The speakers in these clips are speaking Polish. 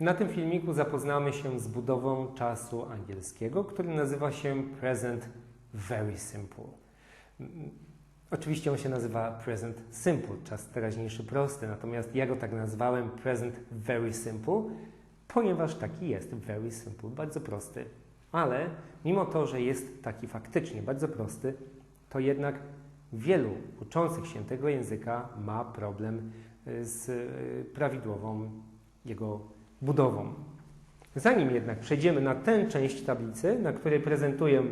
Na tym filmiku zapoznamy się z budową czasu angielskiego, który nazywa się present very simple. Oczywiście on się nazywa present simple, czas teraźniejszy prosty, natomiast ja go tak nazwałem present very simple, ponieważ taki jest, very simple, bardzo prosty. Ale mimo to, że jest taki faktycznie bardzo prosty, to jednak wielu uczących się tego języka ma problem z y, prawidłową jego budową. Zanim jednak przejdziemy na tę część tablicy, na której prezentuję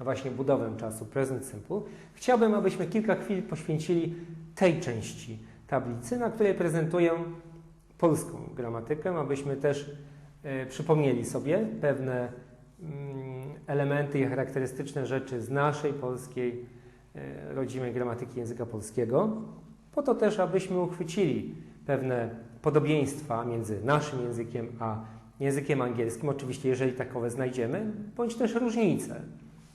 właśnie budowę czasu present simple, chciałbym, abyśmy kilka chwil poświęcili tej części tablicy, na której prezentuję polską gramatykę, abyśmy też e, przypomnieli sobie pewne mm, elementy i charakterystyczne rzeczy z naszej polskiej e, rodzimej gramatyki języka polskiego, po to też, abyśmy uchwycili pewne podobieństwa między naszym językiem a językiem angielskim, oczywiście jeżeli takowe znajdziemy, bądź też różnice.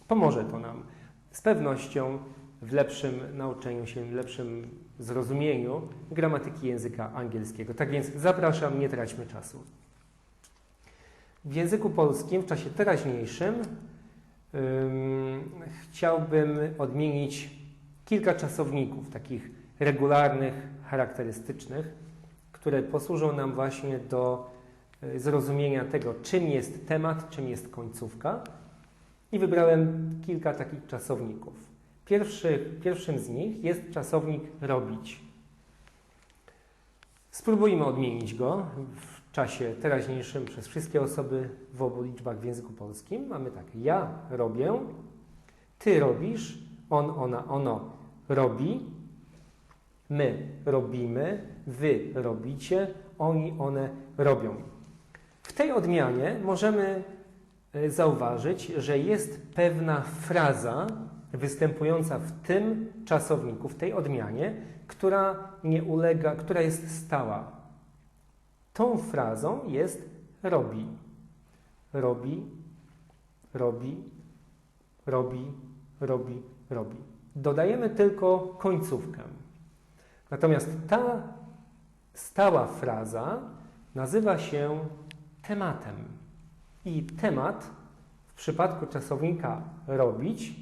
Pomoże to nam z pewnością w lepszym nauczeniu się, w lepszym zrozumieniu gramatyki języka angielskiego. Tak więc zapraszam, nie traćmy czasu. W języku polskim w czasie teraźniejszym ym, chciałbym odmienić kilka czasowników, takich regularnych, charakterystycznych, które posłużą nam właśnie do y, zrozumienia tego, czym jest temat, czym jest końcówka. I wybrałem kilka takich czasowników. Pierwszy, pierwszym z nich jest czasownik robić. Spróbujmy odmienić go w czasie teraźniejszym przez wszystkie osoby w obu liczbach w języku polskim. Mamy tak, ja robię, ty robisz, on, ona, ono robi, my robimy, wy robicie, oni, one robią. W tej odmianie możemy y, zauważyć, że jest pewna fraza występująca w tym czasowniku, w tej odmianie, która nie ulega, która jest stała. Tą frazą jest robi. Robi, robi, robi, robi, robi. Dodajemy tylko końcówkę. Natomiast ta stała fraza nazywa się tematem. I temat w przypadku czasownika robić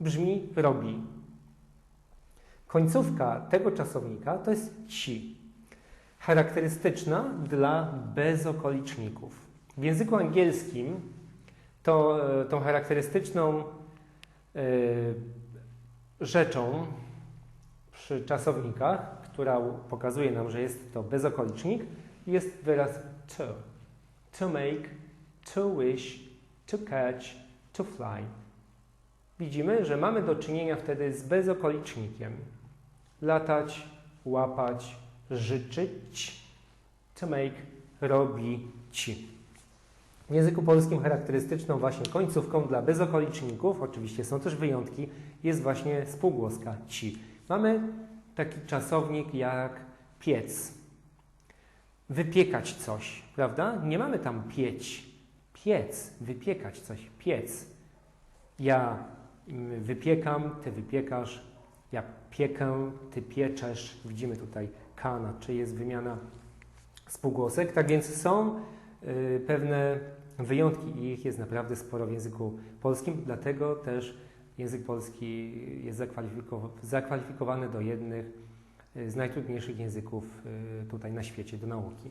brzmi robi. Końcówka tego czasownika to jest ci, charakterystyczna dla bezokoliczników. W języku angielskim to, tą charakterystyczną y, rzeczą przy czasownikach, która pokazuje nam, że jest to bezokolicznik, jest wyraz to. To make, to wish, to catch, to fly. Widzimy, że mamy do czynienia wtedy z bezokolicznikiem. Latać, łapać, życzyć, to make, robić. W języku polskim charakterystyczną właśnie końcówką dla bezokoliczników, oczywiście są też wyjątki, jest właśnie spółgłoska ci. Mamy taki czasownik jak piec. Wypiekać coś, prawda? Nie mamy tam pieć. Piec, wypiekać coś, piec. Ja wypiekam, ty wypiekasz, ja piekę, ty pieczesz. Widzimy tutaj kana, czy jest wymiana spółgłosek. Tak więc są y, pewne wyjątki i ich jest naprawdę sporo w języku polskim, dlatego też język polski jest zakwalifikowany do jednych z najtrudniejszych języków y, tutaj na świecie do nauki.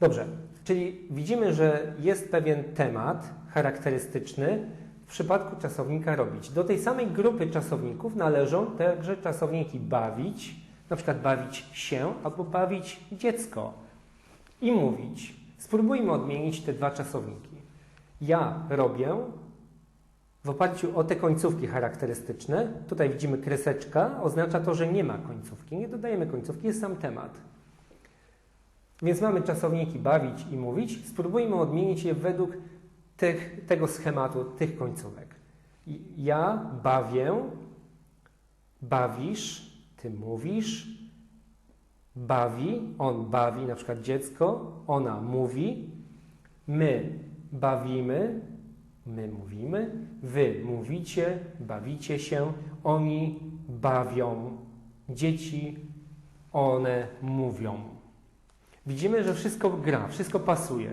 Dobrze, czyli widzimy, że jest pewien temat charakterystyczny w przypadku czasownika robić. Do tej samej grupy czasowników należą także czasowniki bawić, na przykład bawić się albo bawić dziecko i mówić. Spróbujmy odmienić te dwa czasowniki. Ja robię w oparciu o te końcówki charakterystyczne. Tutaj widzimy kreseczka, oznacza to, że nie ma końcówki. Nie dodajemy końcówki, jest sam temat. Więc mamy czasowniki bawić i mówić. Spróbujmy odmienić je według tych, tego schematu, tych końcówek. Ja bawię, bawisz, ty mówisz, bawi, on bawi, na przykład dziecko, ona mówi, my bawimy, my mówimy, wy mówicie, bawicie się, oni bawią, dzieci, one mówią. Widzimy, że wszystko gra, wszystko pasuje.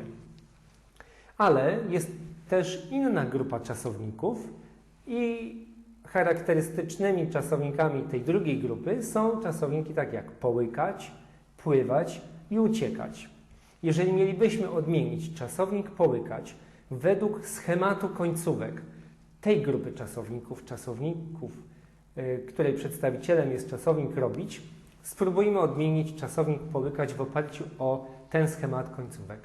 Ale jest też inna grupa czasowników i charakterystycznymi czasownikami tej drugiej grupy są czasowniki takie jak połykać, pływać i uciekać. Jeżeli mielibyśmy odmienić czasownik połykać według schematu końcówek tej grupy czasowników, czasowników, yy, której przedstawicielem jest czasownik robić, spróbujmy odmienić czasownik połykać w oparciu o ten schemat końcówek.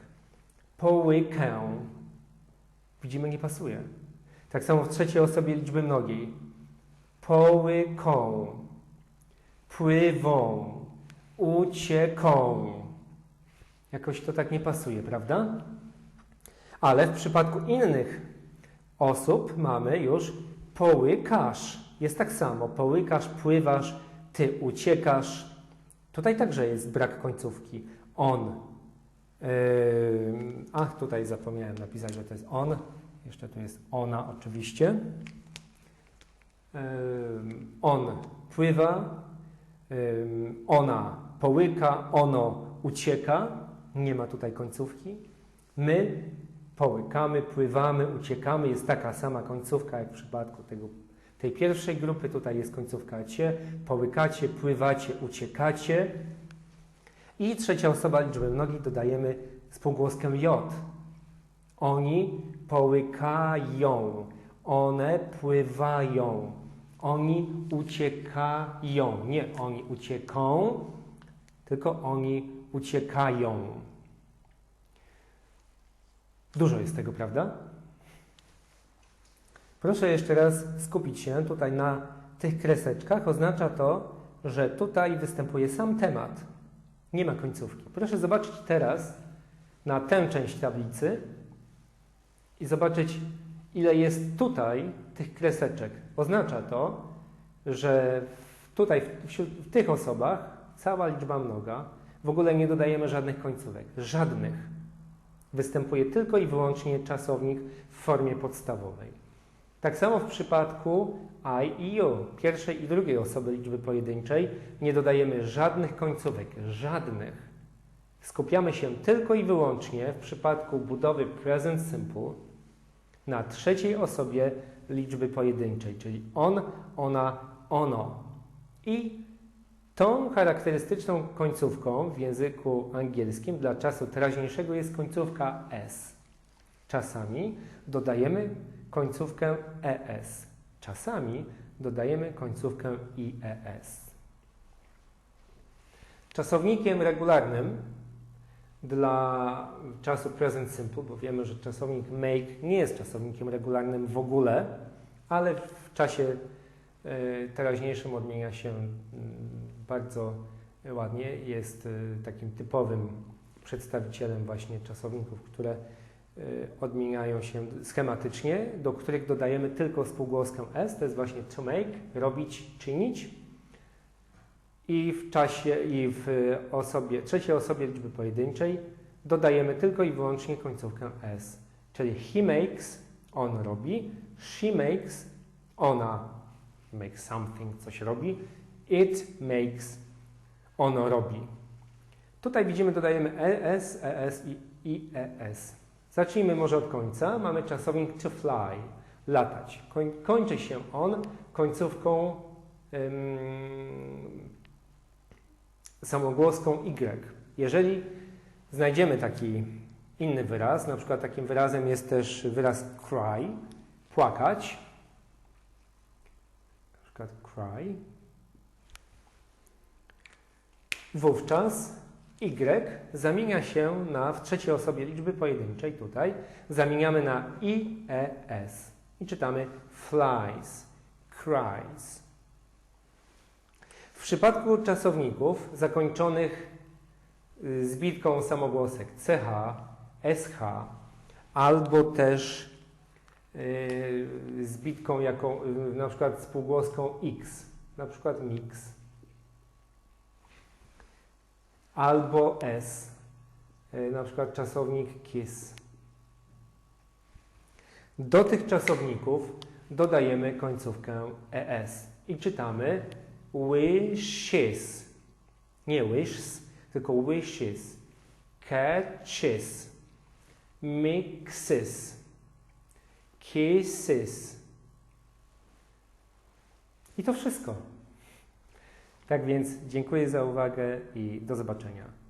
Połykę. Widzimy, nie pasuje. Tak samo w trzeciej osobie liczby mnogiej. Połyką, pływą, ucieką. Jakoś to tak nie pasuje, prawda? Ale w przypadku innych osób mamy już połykasz. Jest tak samo. Połykasz, pływasz, ty uciekasz. Tutaj także jest brak końcówki. On. Yy, ach, tutaj zapomniałem napisać, że to jest on. Jeszcze tu jest ona oczywiście. Yy, on pływa, yy, ona połyka, ono ucieka. Nie ma tutaj końcówki. My połykamy, pływamy, uciekamy. Jest taka sama końcówka jak w przypadku tego, tej pierwszej grupy. Tutaj jest końcówka cie. Połykacie, pływacie, uciekacie. I trzecia osoba liczby mnogiej dodajemy spółgłoskę J. Oni połykają, one pływają, oni uciekają. Nie oni ucieką, tylko oni uciekają. Dużo jest tego, prawda? Proszę jeszcze raz skupić się tutaj na tych kreseczkach. Oznacza to, że tutaj występuje sam temat. Nie ma końcówki. Proszę zobaczyć teraz na tę część tablicy i zobaczyć, ile jest tutaj tych kreseczek. Oznacza to, że tutaj wśród, w tych osobach cała liczba mnoga w ogóle nie dodajemy żadnych końcówek. Żadnych. Występuje tylko i wyłącznie czasownik w formie podstawowej. Tak samo w przypadku I i you, pierwszej i drugiej osoby liczby pojedynczej, nie dodajemy żadnych końcówek, żadnych. Skupiamy się tylko i wyłącznie w przypadku budowy present simple na trzeciej osobie liczby pojedynczej, czyli on, ona, ono. I tą charakterystyczną końcówką w języku angielskim dla czasu teraźniejszego jest końcówka s. Czasami dodajemy końcówkę es. Czasami dodajemy końcówkę ies. Czasownikiem regularnym dla czasu present simple, bo wiemy, że czasownik make nie jest czasownikiem regularnym w ogóle, ale w czasie e, teraźniejszym odmienia się mm, bardzo ładnie. Jest e, takim typowym przedstawicielem właśnie czasowników, które e, odmieniają się schematycznie, do których dodajemy tylko spółgłoskę s, to jest właśnie to make, robić, czynić. I w czasie i w osobie, trzeciej osobie liczby pojedynczej dodajemy tylko i wyłącznie końcówkę s. Czyli he makes, on robi, she makes, ona makes something, coś robi, it makes, ono robi. Tutaj widzimy, dodajemy es, es i ies. Zacznijmy może od końca. Mamy czasownik to fly, latać. Koń, kończy się on końcówką ym, samogłoską y. Jeżeli znajdziemy taki inny wyraz, na przykład takim wyrazem jest też wyraz cry, płakać, na przykład cry, wówczas y zamienia się na, w trzeciej osobie liczby pojedynczej tutaj, zamieniamy na ies i czytamy flies, cries. W przypadku czasowników zakończonych y, zbitką samogłosek ch, sh albo też yy, zbitką jaką, yy, na przykład spółgłoską x, na przykład mix, albo s, yy, na przykład czasownik kiss. Do tych czasowników dodajemy końcówkę es i czytamy wishes. Nie wishes, tylko wishes. catches, mixes, kisses. I to wszystko. Tak więc dziękuję za uwagę i do zobaczenia.